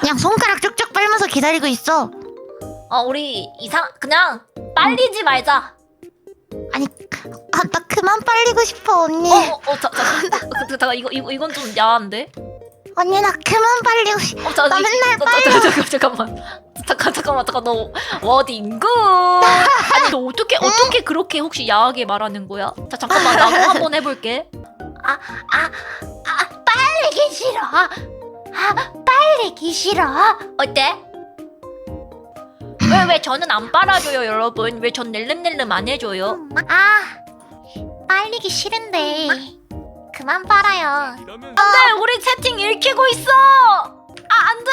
그냥 손가락 쭉쭉 빨면서 기다리고 있어. 어 우리 이상 그냥 빨리지 말자. 아니, 아, 나 그만 빨리고 싶어, 언니. 어어어자자 이거 이거 이건 좀 야한데. 언니, 나 그만 빨리고 싶어. 어, 자, 나 이- 맨날 저, 저, 저, 저, 잠깐만. 잠깐 잠깐만 잠깐 너 어딘고? 아니 너 어떻게 어떻게 그렇게 혹시 야하게 말하는 거야? 자 잠깐만 나도 한번 해볼게. 아, 아, 아, 빨리기 싫어. 아, 빨리기 싫어. 어때? 왜 왜 저는 안 빨아줘요 여러분? 왜 전 낼름낼름 안 해줘요? 아, 빨리기 싫은데. 그만 빨아요. 안돼 우리 채팅 읽히고 있어. 아 안 돼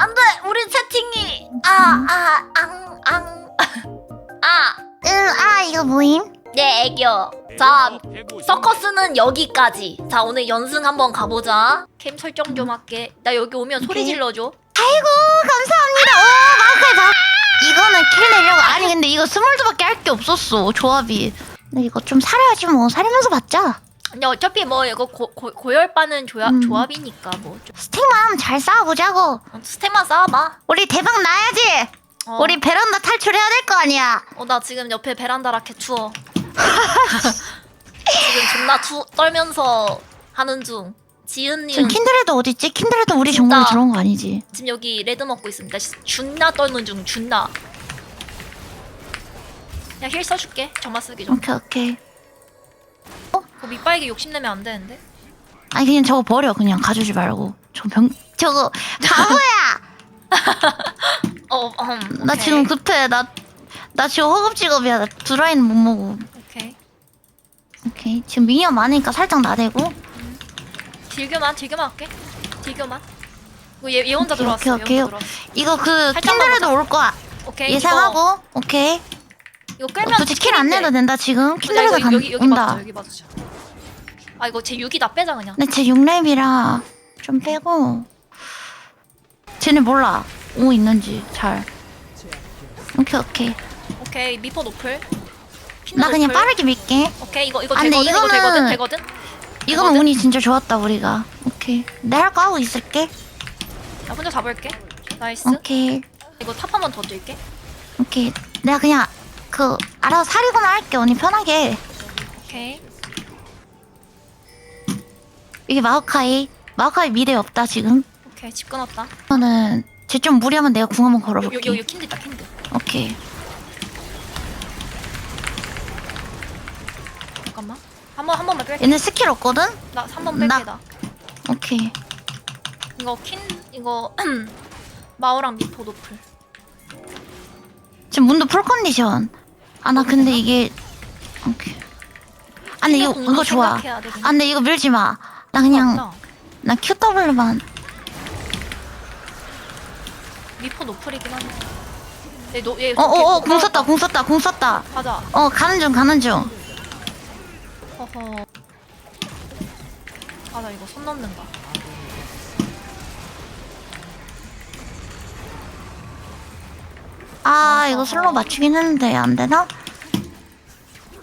안 돼 우리 채팅이 아, 아, 앙, 앙. 아 응, 아, 이거 뭐임? 네, 애교. 자, 서커스는 여기까지. 자, 오늘 연승 한번 가보자. 캠 설정 좀 할게. 나 여기 오면 소리. 질러줘. 아이고, 감사합니다. 오, 마우카이 봐. 이거는 킬 내려고. 아니, 근데 이거 스몰드밖에 할 게 없었어, 조합이. 근데 이거 좀 사려야지 뭐. 사리면서 받자. 근데 어차피 뭐 이거 고, 고, 고열반은 조합, 음. 조합이니까 뭐. 좀. 스택만 잘 쌓아보자고. 어, 스텝만 쌓아봐. 우리 대박 나야지. 어, 우리 베란다 탈출해야 될 거 아니야. 어, 나 지금 옆에 베란다 라켓 추워. 지금 존나 추, 떨면서 하는 중. 지은님 지금 킨드레드 어딨지? 킨드레드 우리. 정글에 들어온 거 아니지? 지금 여기 레드 먹고 있습니다. 준나 떨는 중, 준나. 야, 힐 써줄게. 점화 쓰기 좀. 오케이, 오케이. 그 밑바에게 욕심내면 안 되는데. 아니, 그냥 저거 버려. 그냥 가져오지 말고. 저 병, 저거, 바보야! 어, 음, 나 오케이. 지금 급해. 나, 나 지금 허겁지겁이야. 나 드라이는 못 먹어. 오케이. 지금 미니언 많으니까 살짝 나대고. 딜교만, 딜교만 할게. 딜교만. 이거 얘, 얘 혼자 오케이, 들어왔어. 오케이, 얘 오케이. 혼자 들어왔어. 이거 그, 살짝만 킨드레드 올 거야. 오케이. 예상하고. 오케이. 이거, 이거 끌면 굳이 킬 안 내도 된다, 지금. 킨드레드 여기, 간, 여기, 여기 온다. 맞추자, 여기 맞추자. 아, 이거 제 6이다 빼자, 그냥. 근데 제 6렙이라 좀 빼고. 쟤네 몰라. 오 있는지 잘. 오케이, 오케이. 오케이, 미포 노플. 핀나 그냥. 빠르게 밀게. 오케이, 이거, 이거 아, 되거든, 이거 이거는- 되거든, 되거든. 되거든? 운이 진짜 좋았다, 우리가. 오케이. 내가 할거 하고 있을게. 나 혼자 잡을게. 나이스. 오케이. 이거 탑 한 번 더 뛸게. 오케이. 내가 그냥 그 알아서 사리거나 할게 언니 편하게. 오케이. 이게 마오카이. 마오카이 미래 없다 지금. 오케이, 집 끊었다. 이거는 쟤 좀 무리하면 내가 궁 한번 요, 걸어볼게. 요, 요, 킨드 있다, 킨드. 오케이. 잠깐만. 한 번, 한 번만 뺄게. 얘네 스킬 없거든? 나 3번 뺄게, 나- 나. 오케이. 이거 킨, 이거, 마오랑 미포 노플. 지금 문도 풀 컨디션. 아 나 근데 이게 오케이. 아 근데 이거 이거 좋아. 생각해야 돼, 아 그냥. 근데 이거 밀지 마. 나 그냥 맞다. 나 QW만. 미포 노플이긴 한데. 얘, 노, 얘 어어어 공 썼다 공 썼다 공 썼다. 가자. 어 가는 중 가는 중. 허허. 아, 나 이거 손 넣는다. 아 이거 슬로 맞추긴 했는데 안 되나?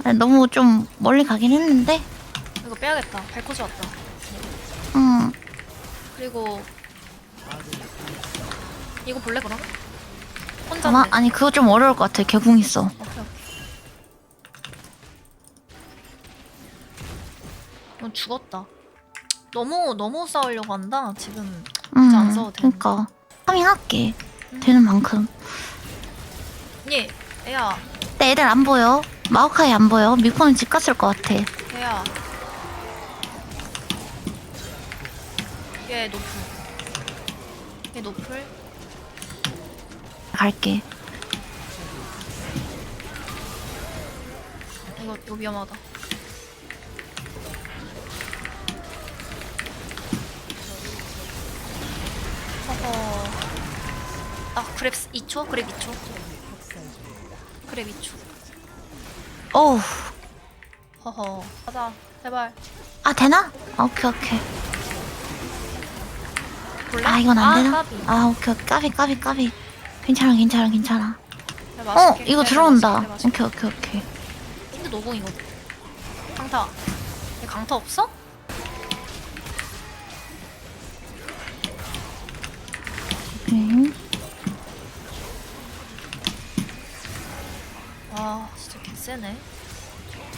아, 너무 좀 멀리 가긴 했는데. 이거 빼야겠다. 발코지 왔다. 응. 그리고 이거 볼래 그럼? 혼자 아마 아니 그거 좀 어려울 것 같아. 개궁 있어. 오케이 죽었다. 너무 너무 싸우려고 한다. 지금 응. 안 써도 돼. 그러니까 파밍할게. 되는 만큼. 예, 애야, 근데 애들 안 보여. 마오카이 안 보여. 미코는 집 갔을 것 같아. 애야. 얘 노플. 얘 노플. 갈게. 이거 이거 위험하다. 아 그랩 2초? 그랩 2초. 그랩 2초. 어우. 허허. 가자. 제발. 아 되나? 아, 오케이 오케이. 볼래? 아 이건 안 되나? 까비. 아 오케이 오케이. 까비 까비 까비. 괜찮아 괜찮아 괜찮아. 어 맛있게, 이거 들어온다. 맛있게, 내가 맛있게. 오케이 오케이 오케이. 힌드 노공이거든. 강타. 얘 강타 없어? 응. 와 진짜 개쎄네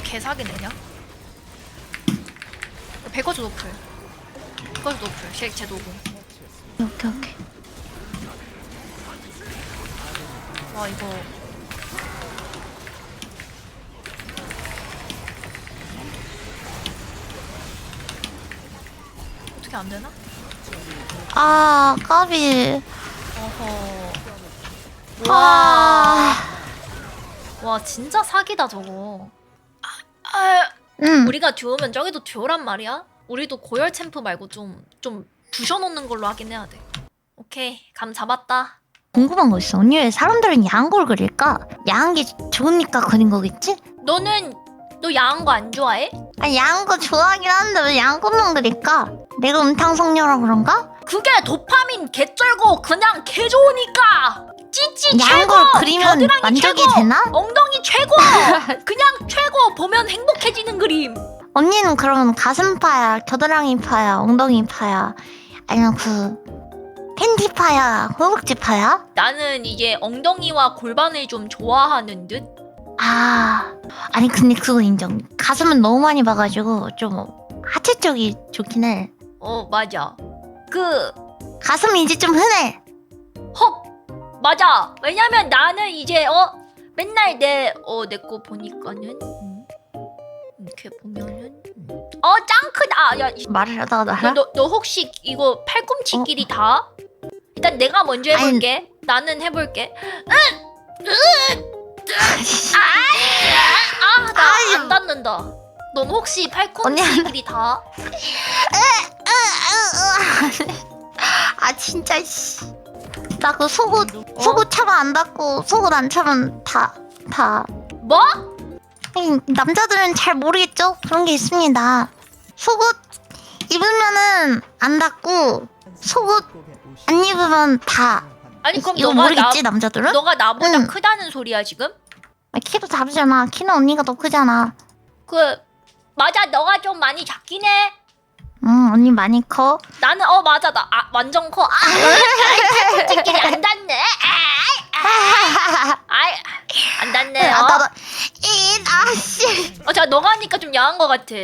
개사기네 그냥 백거주 노플 백거주 노플 제, 제 노고 오케이 오케이. 와 이거 어떻게 안 되나? 아 까비. 어허 아. 와, 와 진짜 사기다 저거 아, 응. 우리가 듀오면 저기도 듀오란 말이야? 우리도 고열 챔프 말고 좀 좀 부셔놓는 걸로 하긴 해야 돼 오케이 감 잡았다 궁금한 거 있어. 언니 왜 사람들은 야한 걸 그릴까? 야한 게 좋으니까 그린 거겠지? 너는 너 야한 거 안 좋아해? 아 야한 거 좋아하긴 하는데 왜 야한 것만 그릴까? 내가 음탕성녀라 그런가? 그게 도파민 개쩔고 그냥 개 좋으니까 찌찌 최고 걸 그리면 겨드랑이 만족이 최고 되나? 엉덩이 최고 그냥 최고 보면 행복해지는 그림 언니는 그러면 가슴 파야, 겨드랑이 파야, 엉덩이 파야, 아니면 그 팬티 파야, 허벅지 파야? 나는 이제 엉덩이와 골반을 좀 좋아하는 듯 아, 아니 근데 그거 인정. 가슴은 너무 많이 봐가지고 좀 하체 쪽이 좋긴 해. 어 맞아 그 가슴이 이제 좀 흔해. 헉 맞아 왜냐면 나는 이제 어 맨날 내어내거 보니까는 음, 이렇게 보면은 음. 어 짱크다 야 이- 말을 하다가 너, 나라. 너, 너 혹시 이거 팔꿈치끼리 다? 일단 내가 먼저 아니. 해볼게 나는 해볼게 아나. 안 닿는다 넌 혹시 팔꿈치끼리 다? 아 진짜 씨. 나 그 속옷 속옷 차면 안 닿고 속옷 안 차면 다 다. 뭐? 아니, 남자들은 잘 모르겠죠? 그런 게 있습니다. 속옷 입으면은 안 닿고 속옷 안 입으면 다. 아니 그럼 이거 너가 모르겠지 나 남자들은? 너가 나보다 응. 크다는 소리야 지금? 아, 키도 다르잖아. 키는 언니가 더 크잖아. 그 맞아 너가 좀 많이 작긴 해 응 언니 많이 커. 나는 어 맞아 나 아, 완전 커 아, 팔꿈치끼리 안 닿네 아이 안 닿네 아, 어? 나도 이 아씨. 어, 자, 너가 하니까 좀 야한 것 같아.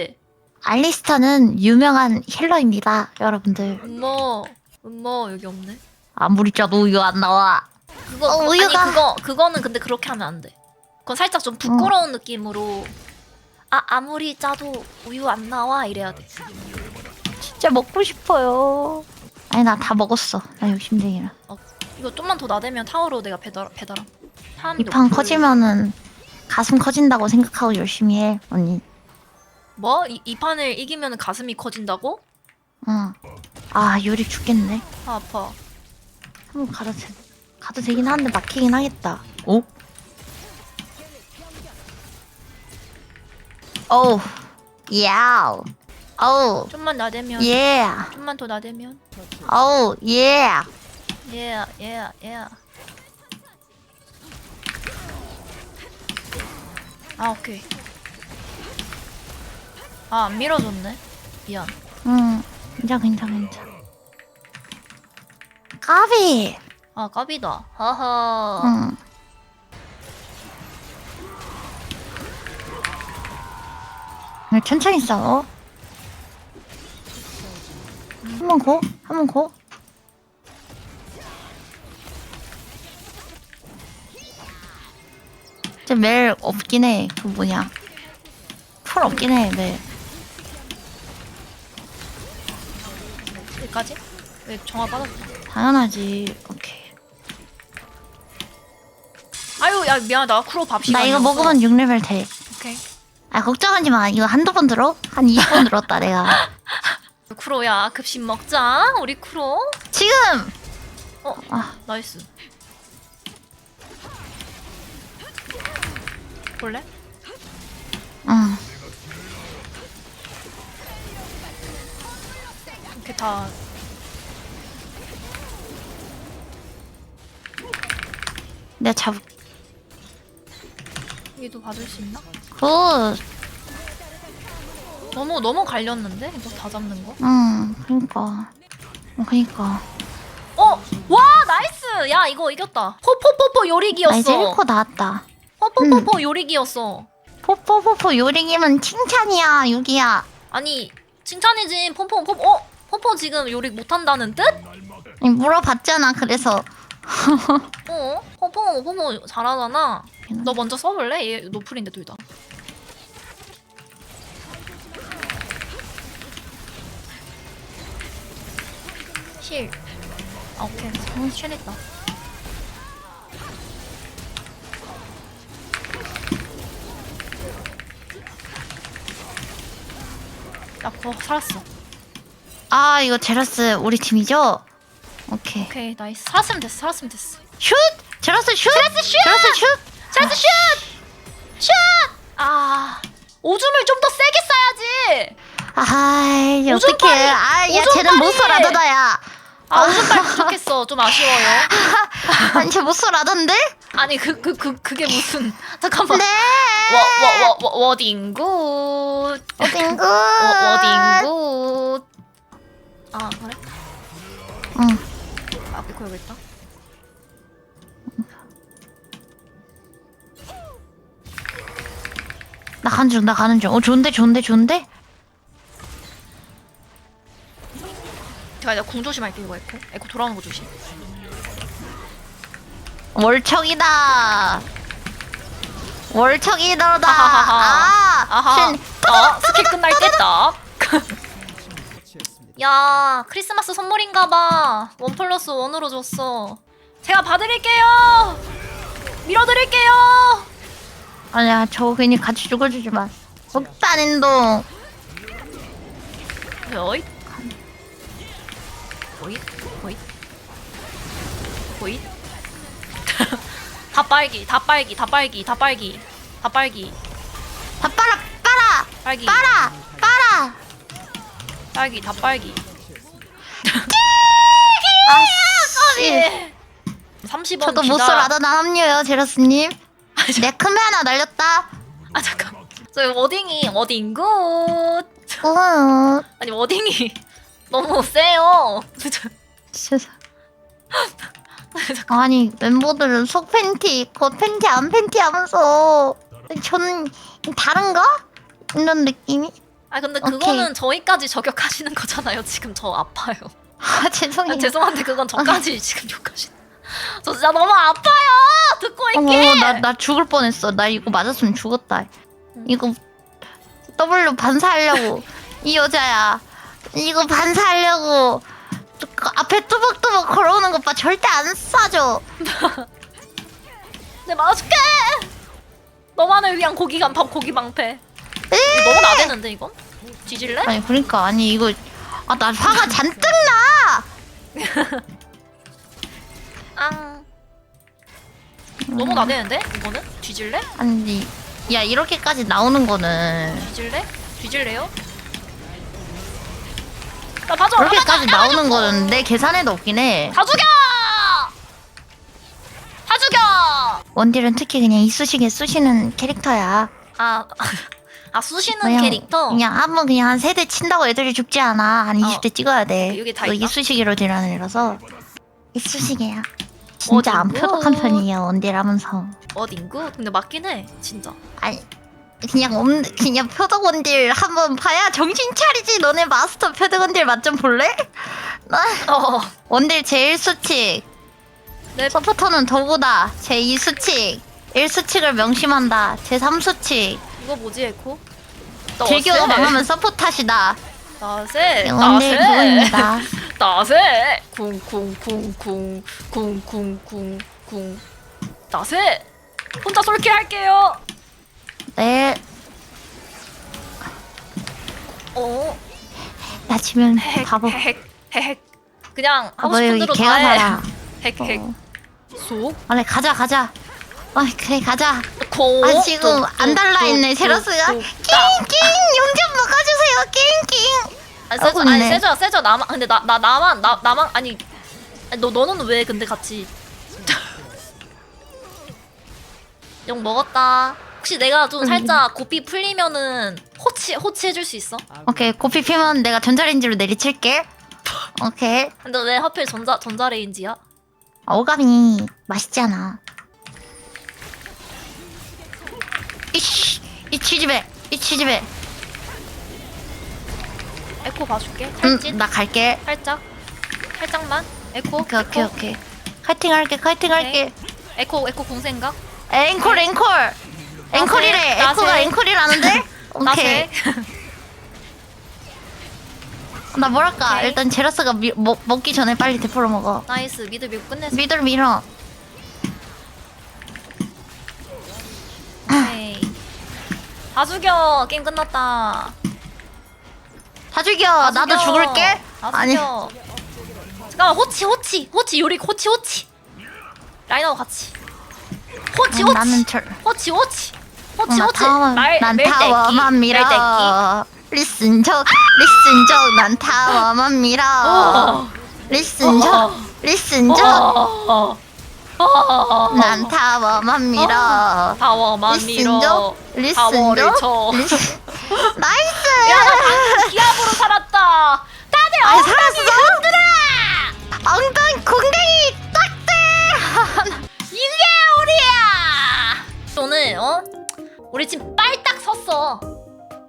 알리스타는 유명한 힐러입니다, 여러분들. 음모, 음모 여기 없네. 아무리 짜도 우유 안 나와. 그거, 어, 우유가- 아니 그거 그거는 근데 그렇게 하면 안 돼. 그건 살짝 좀 부끄러운 느낌으로. 아 아무리 짜도 우유 안 나와 이래야 돼. 진짜 먹고 싶어요. 아니 나 다 먹었어. 나 욕심쟁이라. 이거 좀만 더 나대면 타워로 내가 배달 배달함. 한 이판몇 개- 커지면은 가슴 커진다고 생각하고 열심히 해, 언니. 뭐? 이, 이 판을 이기면 가슴이 커진다고? 응. 아 요리 죽겠네. 아, 아파. 한번 가도 돼. 가도 되긴 하는데 막히긴 하겠다. 오? 오. 야우. 오. 좀만 나대면. 예. 좀만 더 나대면. 오. 예. 예, 예, 예. 아, 오케이. 아, 안 밀어줬네. 미안. 응. 괜찮아 괜찮아 괜찮아. 까비. 아, 까비다. 하하. 응. 천천히 싸워. 한번 고, 한번 고. 이제 멜 없긴 해. 그 뭐냐. 풀 없긴 해, 멜. 여기까지? 왜 정화 빠졌어? 당연하지. 오케이. 아유, 야, 미안하다. 쿠로 밥 시간. 나 이거 먹으면 6레벨 돼. 오케이. 아, 걱정하지 마. 이거 한두 번 들어? 한 20번 들었다, 내가. 쿠로야, 급식 먹자. 우리 쿠로. 지금! 어, 아, 나이스. 볼래? 응. 이렇게 다. 내가 잡을 여기도 봐줄 수 있나? 굿. 너무 너무 갈렸는데 이거 다 잡는 거? 응, 그니까. 어, 그니까. 어, 와 나이스 야 이거 이겼다. 포포포포 나 요리기였어. 이제 1코 나왔다. 포포포포 요리기였어. 포포포포 요리기면 칭찬이야 유기야. 아니 칭찬이지 폼 어? 폼폼 지금 요리 못한다는 뜻? 아니, 물어봤잖아 그래서. 어? 폼폼 폼폼 잘하잖아. 너 먼저 써볼래? 얘 노플인데 둘 다. 실. 아 오케이. 어, 실했다. 야, 어, 살았어. 아 이거 제라스 우리 팀이죠? 오케이. 오케이, 나이스. 살았으면 됐어. 살았으면 됐어. 슛! 제라스 슛! 제라스 슛! 제라스 슛! 제라스 슛! 슛! 아, 오줌을 좀 더 세게 싸야지. 아이 어떡해. 아야 오줌빨이- 쟤는 못 쏘라더다야. 아, 오줌빨 부족했어. 좀 아쉬워요. 아니 쟤못 쏘라던데? 아니, 그, 그, 그, 그 게 무슨. 잠깐만. 네. 워, 워, 워, 워, 워딩 굿. 어딘 굿. 워, 워딩 굿. 아, 그래? 응. 아, 이거 여기 있다. 나 가는 중, 나 가는 중. 어 좋은데, 좋은데, 좋은데? 제가 궁 조심할게, 이거 에코. 에코 돌아오는 거 조심. 월척이다. 월척이더다. 아하하하. 아, 아하. 신. 어, 스킬 끝날 때 딱. 야, 크리스마스 선물인가봐. 원 플러스 원으로 줬어. 제가 봐드릴게요. 밀어드릴게요. 아니야, 저 괜히 같이 죽어주지 마. 행동. 어이. 어이. 어이. 다 빨기, 다 빨기, 다 빨기, 다 빨기, 다 빨기, 다 빨아, 빨아, 빨기, 빨아, 빨아. 빨기, 다 빨기. 아, 씨. 30원 저도 기다. 못 쏘라더 나 합류요, 제라스님. 내 크메 하나 날렸다. 아 잠깐. 저 워딩이 워딩 굿. 어, 아니 워딩이 너무 세요. 진짜. 아니 멤버들은 속 팬티, 겉 팬티, 안 팬티 하면서 저는 다른가? 이런 느낌이? 아 근데 오케이. 그거는 저희까지 저격하시는 거잖아요. 지금 저 아파요. 아 죄송해요. 아, 죄송한데 그건 저까지 지금 욕하시는. 저 진짜 너무 아파요. 듣고 어머, 있게. 나, 나 죽을 뻔했어. 나 이거 맞았으면 죽었다. 이거 W 반사하려고 이 여자야. 이거 반사하려고 그 앞에 뚜벅뚜벅 걸어오는 것 봐. 절대 안 쏴줘. 네 맞을게. 너만을 위한 고기 간 밥 고기 방패. 이거 너무 나대는데 이건? 뒤질래? 아니 그러니까 아니 이거 아 나 화가 잔뜩 나. 앙. 너무 나대는데 이거는? 뒤질래? 아니 야 이렇게까지 나오는 거는 뒤질래? 뒤질래요? 나 봐줘. 그렇게까지 나오는. 거는 내 계산에도 없긴 해. 다 죽여! 다 죽여! 원딜은 특히 그냥 이쑤시개 쑤시는 캐릭터야. 아, 아 쑤시는 그냥, 캐릭터. 그냥 한번 그냥 한 세 대 친다고 애들이 죽지 않아. 한 어. 20대 찍어야 돼. 여기 다그 있다? 이쑤시개로 딜하는 애라서 이쑤시개야. 진짜 안 어디 표독한 굿. 편이에요 원딜 하면서. 어딘구? 근데 맞긴 해, 진짜. 아니 그냥 없 그냥 표독 원딜 한번 봐야 정신 차리지. 너네 마스터 표독 원딜 맛 좀 볼래? 나 어, 원딜 제 1수칙. 네. 서포터는 저보다 제 2수칙. 1수칙을 명심한다. 제 3수칙. 이거 뭐지, 에코? 나 즐겨? 망하면 서포 탓이다. 나세, 원딜 나세, 그거입니다. 나세, 쿵쿵쿵쿵, 쿵쿵쿵쿵, 나세. 혼자 솔킬 할게요. 네. 어, 핵, 바보. 핵, 핵. 그냥 하고 싶은 여기 대로 개가 다 해. 살아. 핵, 핵. 어. 속, 원래 가자 가자. 어 그래 가자. 코. 아 지금 안 달라있네 제러스가. 낑낑 용좀 먹어주세요 낑낑. 아니 아이고, 세저 아니 있네. 세저야 세저 나만 근데 나 나 나만 나 나만 아니 아니, 너 너는 왜 근데 같이 욕 먹었다. 혹시 내가 좀 살짝 고삐 풀리면은 호치 호치 해줄 수 있어? 오케이 고피 피면 내가 전자레인지로 내리칠게. 오케이. 근데 왜 하필 전자 전자레인지야? 어감이 맛있잖아. 이씨, 이 치즈배, 이 치즈배. 에코 봐줄게. 응, 탈진. 나 갈게. 살짝. 살짝만. 에코. 오케이, 오케이, 에코. 오케이. 카이팅 할게, 카이팅 할게. 에코 에코 공생각. 앵콜, 앵콜. 앵콜이래. 나세. 에코가 앵콜이라는데? 오케이. 나세. 나 뭐랄까. 오케이. 일단 제라스가 미, 먹, 먹기 전에 빨리 대포로 먹어. 나이스 미드 밀고 끝냈어. 미들 밀어. 오케이. 다 죽여. 게임 끝났다. 다 죽여. 다 나도 죽여. 죽을게. 다 아니. 죽여. 잠깐만 호치 호치 호치 요리 호치 호치. 라인하고 같이. 호치 음, 호치. 나는 절. 호치 호치. 호치 나 호치. 타워, 말난 멜떼기. 타워만 멜떼기. 밀어. 리슨 적, 리슨 적, 난 타워만 밀어. 어. 리슨 적, 리슨 적. 난 타워만 밀어. 타워만 리슨 밀어. 적, 리슨 적, 쳐. 리슨. 나이스. 야나 기압으로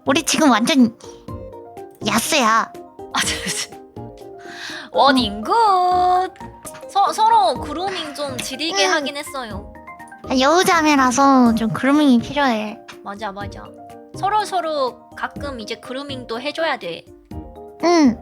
우리 지금 완전 야스야. 아, 워닝 굿. 서, 서로 그루밍 좀 지리게 음. 하긴 했어요. 여우자매라서 좀 그루밍이 필요해. 맞아 맞아. 서로 서로 가끔 이제 그루밍도 해줘야 돼. 응.